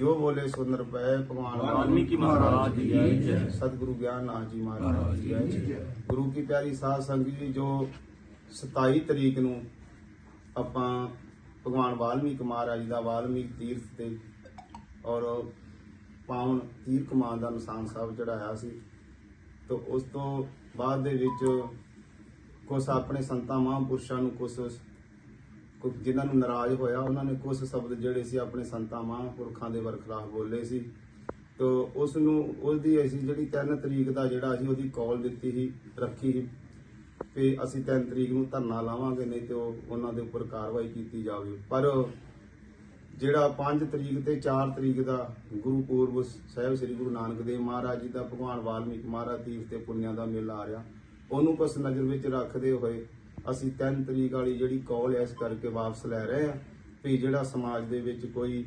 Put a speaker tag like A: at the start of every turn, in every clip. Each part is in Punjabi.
A: ਜੋ ਬੋਲੇ ਸੋ ਨਿਰਭੈ ਭਗਵਾਨ
B: ਵਾਲਮੀਕੀ ਮਹਾਰਾਜ ਦੀ ਜੈ।
A: ਸਤਿਗੁਰੂ ਗਿਆਨਨਾਥ ਜੀ ਮਹਾਰਾਜ ਦੀ ਜੈ। ਗੁਰੂ ਕੀ ਪਿਆਰੀ ਸਾਧ ਸੰਗਤ ਜੀ ਜੋ 27 ਤਰੀਕ ਨੂੰ ਆਪਾਂ ਭਗਵਾਨ ਵਾਲਮੀਕ ਮਹਾਰਾਜ ਦਾ ਵਾਲਮੀਕ ਤੀਰਥ ਤੇ ਔਰ ਪਾਵਨ ਤੀਰ ਕਮਾਨ ਦਾ ਨਿਸ਼ਾਨ ਸਾਹਿਬ ਚੜਾਇਆ ਸੀ ਤੋਂ ਉਸ ਤੋਂ ਬਾਅਦ ਦੇ ਵਿੱਚ ਕੁਝ ਆਪਣੇ ਸੰਤਾਂ ਮਹਾਂਪੁਰਸ਼ਾਂ ਨੂੰ ਕੁਝ ਕੁਝ ਜਿਨ੍ਹਾਂ ਨੂੰ ਨਾਰਾਜ਼ ਹੋਇਆ, ਉਹਨਾਂ ਨੇ ਕੁਝ ਸ਼ਬਦ ਜਿਹੜੇ ਸੀ ਆਪਣੇ ਸੰਤਾਂ ਮਹਾਂਪੁਰਖਾਂ ਦੇ ਵਰਖਲਾਫ ਬੋਲੇ ਸੀ। ਤੋ ਉਸ ਨੂੰ ਉਹਦੀ ਅਸੀਂ ਜਿਹੜੀ 3 ਤਰੀਕ ਦਾ ਜਿਹੜਾ ਅਸੀਂ ਉਹਦੀ ਕਾਲ ਦਿੱਤੀ ਸੀ, ਰੱਖੀ ਸੀ ਤੇ ਅਸੀਂ 3 ਤਰੀਕ ਨੂੰ ਧਰਨਾ ਲਾਵਾਂਗੇ, ਨਹੀਂ ਤੇ ਉਹ ਉਹਨਾਂ ਦੇ ਉੱਪਰ ਕਾਰਵਾਈ ਕੀਤੀ ਜਾਵੇ। ਪਰ ਜਿਹੜਾ 5 ਤਰੀਕ ਤੇ 4 ਤਰੀਕ ਦਾ ਗੁਰੂ ਪੂਰਬ ਸਾਹਿਬ ਸ੍ਰੀ ਗੁਰੂ ਨਾਨਕ ਦੇਵ ਮਹਾਰਾਜ ਜੀ ਦਾ ਭਗਵਾਨ ਵਾਲਮੀਕ ਮਹਾਰਾਜ ਤੀਰਥ ਤੇ ਪੁੰਨਿਆਂ ਦਾ ਮੇਲਾ ਆ ਰਿਹਾ, ਉਹਨੂੰ ਕੁਛ ਨਜ਼ਰ ਵਿੱਚ ਰੱਖਦੇ ਹੋਏ ਅਸੀਂ 3 ਤਰੀਕ ਵਾਲੀ ਜਿਹੜੀ ਕਾਲ ਇਸ ਕਰਕੇ ਵਾਪਸ ਲੈ ਰਹੇ ਹਾਂ ਵੀ ਜਿਹੜਾ ਸਮਾਜ ਦੇ ਵਿੱਚ ਕੋਈ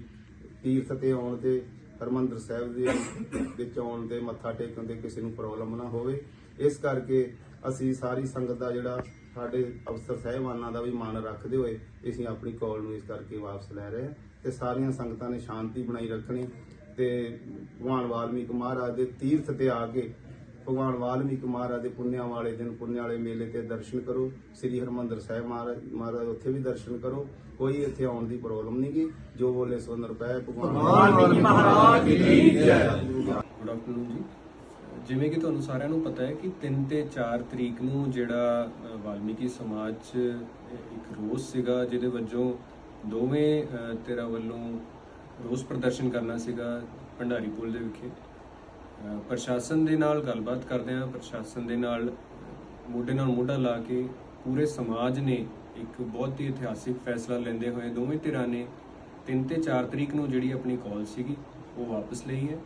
A: ਤੀਰਥ ਤੇ ਆਉਣ ਤੇ ਹਰਮੰਦਰ ਸਾਹਿਬ ਦੇ ਵਿੱਚ ਆਉਣ ਤੇ ਮੱਥਾ ਟੇਕਣ ਦੇ ਕਿਸੇ ਨੂੰ ਪ੍ਰੋਬਲਮ ਨਾ ਹੋਵੇ, ਇਸ ਕਰਕੇ ਅਸੀਂ ਸਾਰੀ ਸੰਗਤ ਦਾ ਜਿਹੜਾ ਸਾਡੇ ਅਫਸਰ ਸਾਹਿਬਾਨਾਂ ਦਾ ਵੀ ਮਾਨ ਰੱਖਦੇ ਹੋਏ ਅਸੀਂ ਆਪਣੀ ਕਾਲ ਨੂੰ ਇਸ ਕਰਕੇ ਵਾਪਸ ਲੈ ਰਹੇ ਹਾਂ ਤੇ ਸਾਰੀਆਂ ਸੰਗਤਾਂ ਨੇ ਸ਼ਾਂਤੀ ਬਣਾਈ ਰੱਖਣੀ ਤੇ ਭਗਵਾਨ ਵਾਲਮੀਕ ਮਹਾਰਾਜ ਦੇ ਤੀਰਥ ਤੇ ਆ ਕੇ ਭਗਵਾਨ ਵਾਲਮੀਕ ਮਹਾਰਾਜ ਦੇ ਪੁੰਨਿਆਂ ਵਾਲੇ ਦਿਨ ਪੁੰਨਿਆਂ ਵਾਲੇ ਮੇਲੇ ਤੇ ਦਰਸ਼ਨ ਕਰੋ। ਸ੍ਰੀ ਹਰਮੰਦਰ ਸਾਹਿਬ ਮਹਾਰਾਜ ਮਹਾਰਾਜ ਉੱਥੇ ਵੀ ਦਰਸ਼ਨ ਕਰੋ। ਕੋਈ ਇੱਥੇ ਆਉਣ ਦੀ ਪ੍ਰੋਬਲਮ ਨਹੀਂ ਗੀ। ਜੋ ਬੋਲੇ ਸੋ ਨਿਰਭੈ ਭਗਵਾਨ
B: ਵਾਲਮੀਕੀ ਮਹਾਰਾਜ ਦੀ ਜੈ।
C: ਗੁੱਡ ਆਫਟਰਨੂਨ ਜੀ ਜਿਵੇਂ ਕਿ ਤੁਹਾਨੂੰ ਸਾਰਿਆਂ ਨੂੰ ਪਤਾ ਹੈ ਕਿ 3 ਤੇ 4 ਤਰੀਕ ਨੂੰ ਜਿਹੜਾ ਵਾਲਮੀਕੀ ਸਮਾਜ 'ਚ ਇੱਕ ਰੋਸ ਸੀਗਾ ਜਿਹਦੇ ਵਜੋਂ ਦੋਵੇਂ ਧਿਰਾਂ ਵੱਲੋਂ ਰੋਸ ਪ੍ਰਦਰਸ਼ਨ ਕਰਨਾ ਸੀਗਾ ਭੰਡਾਰੀ ਪੁਲ ਦੇ ਵਿਖੇ। ਪ੍ਰਸ਼ਾਸਨ ਦੇ ਨਾਲ ਗੱਲਬਾਤ ਕਰਦੇ ਹਾਂ। ਪ੍ਰਸ਼ਾਸਨ ਦੇ ਨਾਲ, ਮੋਢੇ ਨਾਲ ਮੋਢਾ ਲਾ ਕੇ ਪੂਰੇ ਸਮਾਜ ਨੇ ਇੱਕ ਬਹੁਤ ਹੀ ਇਤਿਹਾਸਿਕ ਫੈਸਲਾ ਲੈਂਦੇ ਹੋਏ ਦੋਵੇਂ ਧਿਰਾਂ ਨੇ 3 ਤੇ 4 ਤਰੀਕ ਨੂੰ ਜਿਹੜੀ ਆਪਣੀ ਕਾਲ ਸੀਗੀ, ਉਹ ਵਾਪਸ ਲਈ ਹੈ।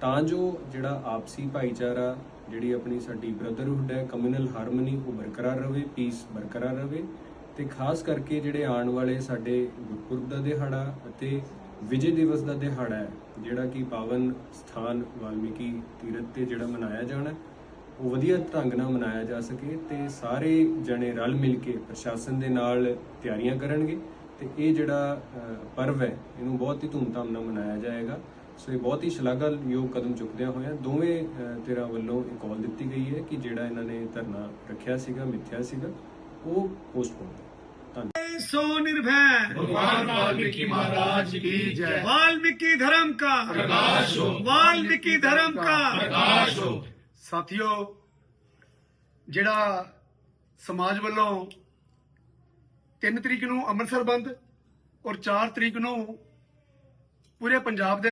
C: ਤਾਂ ਜੋ ਜਿਹੜਾ ਆਪਸੀ ਭਾਈਚਾਰਾ, ਜਿਹੜੀ ਆਪਣੀ ਸਾਡੀ ਬ੍ਰਦਰਹੁੱਡ ਹੈ ਕਮਿਊਨਲ ਹਾਰਮਨੀ ਉਹ ਬਰਕਰਾਰ ਰਵੇ ਪੀਸ ਬਰਕਰਾਰ ਰਵੇ ਤੇ ਖਾਸ ਕਰਕੇ ਜਿਹੜੇ ਆਉਣ ਵਾਲੇ ਸਾਡੇ ਗੁਰਪੁਰਬ ਦਾ ਦਿਹਾੜਾ ਅਤੇ ਵਿਜੇ ਦਿਵਸ ਦਾ ਦਿਹਾੜਾ ਹੈ ਜਿਹੜਾ ਕਿ ਪਾਵਨ ਸਥਾਨ ਵਾਲਮੀਕੀ ਤੀਰਥ ਤੇ ਜਿਹੜਾ ਮਨਾਇਆ ਜਾਣਾ ਉਹ ਵਧੀਆ ਢੰਗ ਨਾਲ ਮਨਾਇਆ ਜਾ ਸਕੇ ਤੇ ਸਾਰੇ ਜਣੇ ਰਲ ਮਿਲ ਕੇ ਪ੍ਰਸ਼ਾਸਨ ਦੇ ਨਾਲ ਤਿਆਰੀਆਂ ਕਰਨਗੇ ਤੇ ਇਹ ਜਿਹੜਾ ਅ, ਪਰਵ ਹੈ ਇਹਨੂੰ ਬਹੁਤ ਹੀ ਧੂਮਧਾਮ ਨਾਲ ਮਨਾਇਆ ਜਾਏਗਾ। ਸੋ ਇਹ ਬਹੁਤ ਹੀ ਸ਼ਲਾਘਾਯੋਗ ਕਦਮ ਚੁੱਕਦਿਆਂ ਹੋਇਆਂ ਦੋਵੇਂ ਅ, ਧਿਰਾਂ ਵੱਲੋਂ ਇੱਕ ਕਾਲ ਦਿੱਤੀ ਗਈ ਹੈ ਕਿ ਜਿਹੜਾ ਇਹਨਾਂ ਨੇ ਧਰਨਾ ਰੱਖਿਆ ਸੀਗਾ ਮਿੱਥਿਆ ਸੀਗਾ ਉਹ ਪੋਸਟਪੋਨ
D: सो निर्भय
B: भगवान वाल्मीकि महाराज की जय
D: वाल्मीकि धर्म का
B: प्रकाश हो
D: वाल्मीकि धर्म का
B: प्रकाश हो
D: ਸਾਥੀਓ ਜਿਹੜਾ ਸਮਾਜ ਵੱਲੋਂ 3 ਤਰੀਕ ਨੂੰ ਅੰਮ੍ਰਿਤਸਰ ਬੰਦ ਔਰ 4 ਤਰੀਕ ਨੂੰ ਪੂਰੇ ਪੰਜਾਬ ਦੇ